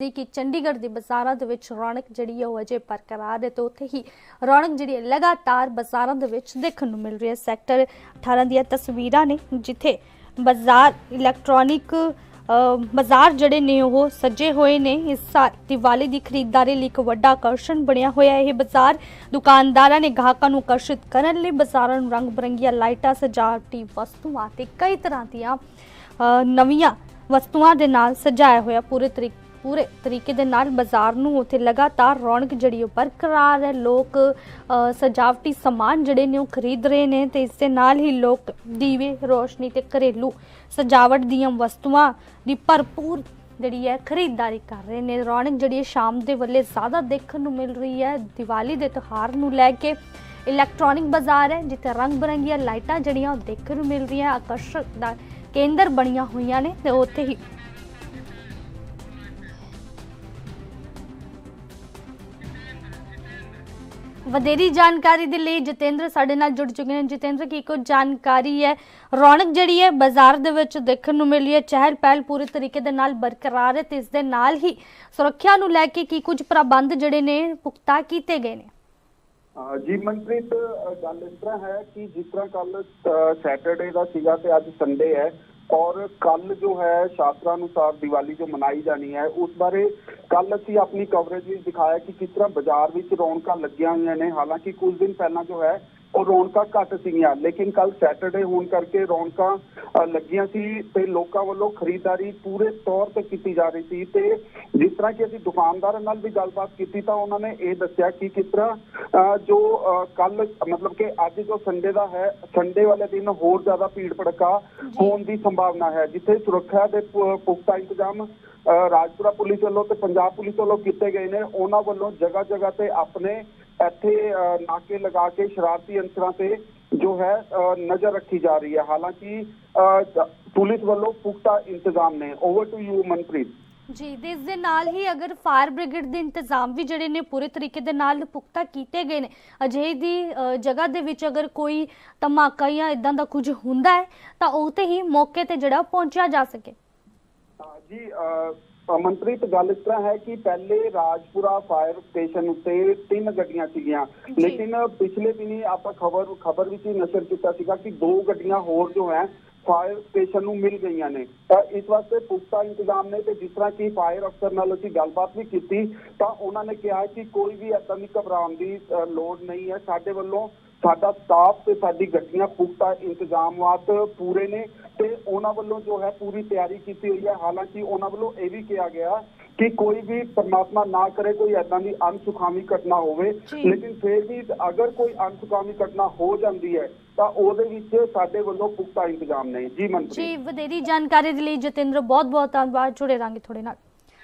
ਦੀ ਕਿ ਚੰਡੀਗੜ੍ਹ ਦੇ ਬਾਜ਼ਾਰਾਂ ਦੇ ਵਿੱਚ ਰੌਣਕ ਜਿਹੜੀ ਹੈ ਉਹ ਅਜੇ ਬਰਕਰਾਰ ਹੈ ਤੇ ਉੱਥੇ ਹੀ ਰੌਣਕ ਜਿਹੜੀ ਹੈ ਲਗਾਤਾਰ ਬਾਜ਼ਾਰਾਂ ਦੇ ਵਿੱਚ ਦੇਖਣ ਨੂੰ ਮਿਲ ਰਹੀ ਹੈ। ਸੈਕਟਰ 18 ਦੀਆਂ ਤਸਵੀਰਾਂ ਨੇ ਜਿੱਥੇ ਬਾਜ਼ਾਰ ਇਲੈਕਟ੍ਰੋਨਿਕ ਬਾਜ਼ਾਰ ਜਿਹੜੇ ਨੇ ਉਹ ਸੱਜੇ ਹੋਏ ਨੇ। ਇਸ ਸਾਲ ਦੀਵਾਲੀ ਦੀ ਖਰੀਦਦਾਰੀ ਲਈ ਇੱਕ ਵੱਡਾ ਆਕਰਸ਼ਣ ਬਣਿਆ ਹੋਇਆ ਇਹ ਬਾਜ਼ਾਰ ਦੁਕਾਨਦਾਰਾਂ ਨੇ ਗਾਹਕਾਂ ਨੂੰ ਆਕਰਸ਼ਿਤ ਕਰਨ ਲਈ ਬਾਜ਼ਾਰਾਂ ਨੂੰ ਰੰਗ ਬਰੰਗੀਆਂ ਲਾਈਟਾਂ, ਸਜਾਵਟੀ ਵਸਤੂਆਂ ਤੇ ਕਈ ਤਰ੍ਹਾਂ ਦੀਆਂ ਨਵੀਆਂ ਵਸਤੂਆਂ ਦੇ ਨਾਲ ਸਜਾਇਆ ਹੋਇਆ ਪੂਰੇ ਤਰੀਕੇ ਪੂਰੇ ਤਰੀਕੇ ਦੇ ਨਾਲ ਬਾਜ਼ਾਰ ਨੂੰ ਉੱਥੇ ਲਗਾਤਾਰ ਰੌਣਕ ਜਿਹੜੀ ਉਹ ਬਰਕਰਾਰ ਹੈ। ਲੋਕ ਸਜਾਵਟੀ ਸਮਾਨ ਜਿਹੜੇ ਨੇ ਉਹ ਖਰੀਦ ਰਹੇ ਨੇ ਤੇ ਇਸ ਦੇ ਨਾਲ ਹੀ ਲੋਕ ਦੀਵੇ, ਰੋਸ਼ਨੀ ਤੇ ਘਰੇਲੂ ਸਜਾਵਟ ਦੀਆਂ ਵਸਤੂਆਂ ਦੀ ਭਰਪੂਰ ਜਿਹੜੀ ਹੈ ਖਰੀਦਦਾਰੀ ਕਰ ਰਹੇ ਨੇ। ਰੌਣਕ ਜਿਹੜੀ ਹੈ ਸ਼ਾਮ ਦੇ ਵੇਲੇ ਜ਼ਿਆਦਾ ਦੇਖਣ ਨੂੰ ਮਿਲ ਰਹੀ ਹੈ। ਦੀਵਾਲੀ ਦੇ ਤਿਉਹਾਰ ਨੂੰ ਲੈ ਕੇ ਇਲੈਕਟ੍ਰੋਨਿਕ ਬਾਜ਼ਾਰ ਹੈ, ਜਿੱਥੇ ਰੰਗ ਬਰੰਗੀਆਂ ਲਾਈਟਾਂ ਜਿਹੜੀਆਂ ਉਹ ਦੇਖਣ ਨੂੰ ਮਿਲ ਰਹੀਆਂ। ਆਕਰਸ਼ਕ ਦਾ ਕੇਂਦਰ ਬਣੀਆਂ ਹੋਈਆਂ ਨੇ ਤੇ ਉੱਥੇ ਹੀ ਵਧੇਰੀ ਜਾਣਕਾਰੀ ਦੇ ਲਈ ਜਤਿੰਦਰ ਸਾਡੇ ਨਾਲ ਜੁੜ ਚੁੱਕੇ ਨੇ। ਜਤਿੰਦਰ, ਕੀ ਕੁਝ ਜਾਣਕਾਰੀ ਹੈ? ਰੌਣਕ ਜਿਹੜੀ ਹੈ ਬਾਜ਼ਾਰ ਦੇ ਵਿੱਚ ਦੇਖਣ ਨੂੰ ਮਿਲੀ ਹੈ। ਚਹਿਲ ਪਹਿਲ ਪੂਰੇ ਤਰੀਕੇ ਦੇ ਨਾਲ ਬਰਕਰਾਰ ਹੈ ਤੇ ਇਸ ਦੇ ਨਾਲ ਹੀ ਸੁਰੱਖਿਆ ਨੂੰ ਲੈ ਕੇ ਕੀ ਕੁਝ ਪ੍ਰਬੰਧ ਜਿਹੜੇ ਨੇ ਪੁਖਤਾ ਕੀਤੇ ਗਏ ਨੇ। ਜੀ ਮਨਪ੍ਰੀਤ ਗੱਲ ਇਸ ਤਰ੍ਹਾਂ ਹੈ ਕਿ ਜਿਸ ਤਰ੍ਹਾਂ ਕੱਲ ਸੈਟਰਡੇ ਦਾ ਸੀਗਾ ਤੇ ਅੱਜ ਸੰਡੇ ਹੈ। ਔਰ ਕੱਲ ਜੋ ਹੈ ਸ਼ਾਸਤਰਾਂ ਅਨੁਸਾਰ ਦੀਵਾਲੀ ਜੋ ਮਨਾਈ ਜਾਣੀ ਹੈ, ਉਸ ਬਾਰੇ ਕੱਲ ਅਸੀਂ ਆਪਣੀ ਕਵਰੇਜ ਵਿੱਚ ਦਿਖਾਇਆ ਕਿ ਕਿਸ ਤਰ੍ਹਾਂ ਬਾਜ਼ਾਰ ਵਿੱਚ ਰੌਣਕਾਂ ਲੱਗੀਆਂ ਹੋਈਆਂ ਨੇ। ਹਾਲਾਂਕਿ ਕੁਝ ਦਿਨ ਪਹਿਲਾਂ ਜੋ ਹੈ ਉਹ ਰੌਣਕਾਂ ਘੱਟ ਸੀਗੀਆਂ। ਲੇਕਿਨ ਕੱਲ ਸੈਟਰਡੇ ਹੋਣ ਕਰਕੇ ਰੌਣਕਾਂ ਲੱਗੀਆਂ ਸੀ ਤੇ ਲੋਕਾਂ ਵੱਲੋਂ ਖਰੀਦਦਾਰੀ ਪੂਰੇ ਤੌਰ ਤੇ ਕੀਤੀ ਜਾ ਰਹੀ ਸੀ ਤੇ ਜਿਸ ਤਰ੍ਹਾਂ ਕਿ ਅਸੀਂ ਦੁਕਾਨਦਾਰਾਂ ਨਾਲ ਵੀ ਗੱਲਬਾਤ ਕੀਤੀ ਤਾਂ ਉਹਨਾਂ ਨੇ ਇਹ ਦੱਸਿਆ ਕਿ ਕਿਸ ਤਰ੍ਹਾਂ ਜੋ ਕੱਲ ਮਤਲਬ ਕਿ ਅੱਜ ਜੋ ਸੰਡੇ ਦਾ ਹੈ ਸੰਡੇ ਵਾਲੇ ਦਿਨ ਹੋਰ ਜ਼ਿਆਦਾ ਭੀੜ ਭੜਕਾ ਹੋਣ ਦੀ ਸੰਭਾਵਨਾ ਹੈ ਜਿੱਥੇ ਸੁਰੱਖਿਆ ਦੇ ਪੁਖਤਾ ਇੰਤਜ਼ਾਮ ਰਾਜਪੁਰਾ ਪੁਲਿਸ ਵੱਲੋਂ ਤੇ ਪੰਜਾਬ ਪੁਲਿਸ ਵੱਲੋਂ ਕੀਤੇ ਗਏ ਨੇ। ਉਹਨਾਂ ਵੱਲੋਂ ਜਗ੍ਹਾ ਜਗ੍ਹਾ ਤੇ ਆਪਣੇ ਇੱਥੇ ਨਾਕੇ ਲਗਾ ਕੇ ਸ਼ਰਾਰਤੀ ਅੰਸਰਾਂ ਤੇ ਜੋ ਹੈ ਨਜ਼ਰ ਰੱਖੀ ਜਾ ਰਹੀ ਹੈ। ਹਾਲਾਂਕਿ ਪੁਲਿਸ ਵੱਲੋਂ ਪੁਖਤਾ ਇੰਤਜ਼ਾਮ ਨੇ। Over to you Manpreet. Ji ਤੇ ਇਸ ਦੇ ਨਾਲ ਹੀ ਅਗਰ ਫਾਇਰ ਬ੍ਰਿਗੇਡ ਦੇ ਇੰਤਜ਼ਾਮ ਵੀ ਜਿਹੜੇ ਨੇ ਪੂਰੇ ਤਰੀਕੇ ਦੇ ਨਾਲ ਪੁਖਤਾ ਕੀਤੇ ਗਏ ਨੇ ਅਜਿਹੀ ਦੀ ਜਗ੍ਹਾ ਦੇ ਵਿੱਚ ਅਗਰ ਕੋਈ ਧਮਾਕਾ ਜਾਂ ਇਦਾਂ ਦਾ ਕੁਝ ਹੁੰਦਾ ਹੈ ਤਾਂ ਉਹ ਤੇ ਹੀ ਮੌਕੇ ਤੇ ਜਿਹੜਾ ਪਹੁੰਚਿਆ ਜਾ ਸਕੇ। ਜੀ ਮਨਪ੍ਰੀਤ ਗੱਲ ਇਸ ਤਰ੍ਹਾਂ ਹੈ ਕਿ ਪਹਿਲੇ ਰਾਜਪੁਰਾ ਫਾਇਰ ਸਟੇਸ਼ਨ ਉੱਤੇ ਤਿੰਨ ਗੱਡੀਆਂ ਸੀਗੀਆਂ। ਲੇਕਿਨ ਪਿਛਲੇ ਦਿਨੀ ਆਪਾਂ ਖਬਰ ਖਬਰ ਵਿੱਚ ਹੀ ਨਸ਼ਰ ਕੀਤਾ ਸੀਗਾ ਕਿ ਦੋ ਗੱਡੀਆਂ ਹੋਰ ਜੋ ਹੈ ਫਾਇਰ ਸਟੇਸ਼ਨ ਨੂੰ ਮਿਲ ਗਈਆਂ ਨੇ। ਤਾਂ ਇਸ ਵਾਸਤੇ ਪੁਖਤਾ ਇੰਤਜ਼ਾਮ ਨੇ ਤੇ ਜਿਸ ਤਰ੍ਹਾਂ ਕਿ ਫਾਇਰ ਅਫਸਰ ਨਾਲ ਅਸੀਂ ਗੱਲਬਾਤ ਵੀ ਕੀਤੀ ਤਾਂ ਉਹਨਾਂ ਨੇ ਕਿਹਾ ਕਿ ਕੋਈ ਵੀ ਏਦਾਂ ਦੀ ਘਬਰਾਉਣ ਦੀ ਲੋੜ ਨਹੀਂ ਹੈ। ਸਾਡੇ ਵੱਲੋਂ ਸਾਡਾ ਸਟਾਫ ਤੇ ਸਾਡੀ ਗੱਡੀਆਂ ਪੁਖਤਾ ਇੰਤਜ਼ਾਮਾਤ ਪੂਰੇ ਨੇ ਤੇ ਉਹਨਾਂ ਵੱਲੋਂ ਜੋ ਹੈ ਪੂਰੀ ਤਿਆਰੀ ਕੀਤੀ ਹੋਈ ਹੈ। ਹਾਲਾਂਕਿ ਉਹਨਾਂ ਵੱਲੋਂ ਇਹ ਵੀ ਕਿਹਾ ਗਿਆ ਕਿ ਕੋਈ ਵੀ ਪਰਮਾਤਮਾ ਨਾ ਕਰੇ ਕੋਈ ਐਦਾਂ ਦੀ ਅਨਸੁਖਾਵੀ ਘਟਨਾ ਹੋਵੇ। ਲੇਕਿਨ ਫਿਰ ਵੀ ਅਗਰ ਕੋਈ ਅਨਸੁਖਾਵੀ ਘਟਨਾ ਹੋ ਜਾਂਦੀ ਹੈ ਤਾਂ ਉਹਦੇ ਵਿੱਚ ਸਾਡੇ ਵੱਲੋਂ ਪੁਖਤਾ ਇੰਤਜ਼ਾਮ ਨੇ ਜੀ ਮਨਪ੍ਰੀਤ। ਜੀ ਵਧੇਰੀ ਜਾਣਕਾਰੀ ਦੇ ਲਈ ਜਤਿੰਦਰ ਬਹੁਤ ਬਹੁਤ ਧੰਨਵਾਦ। ਜੁੜੇ ਰਾਂਗੇ ਤੁਹਾਡੇ ਨਾਲ।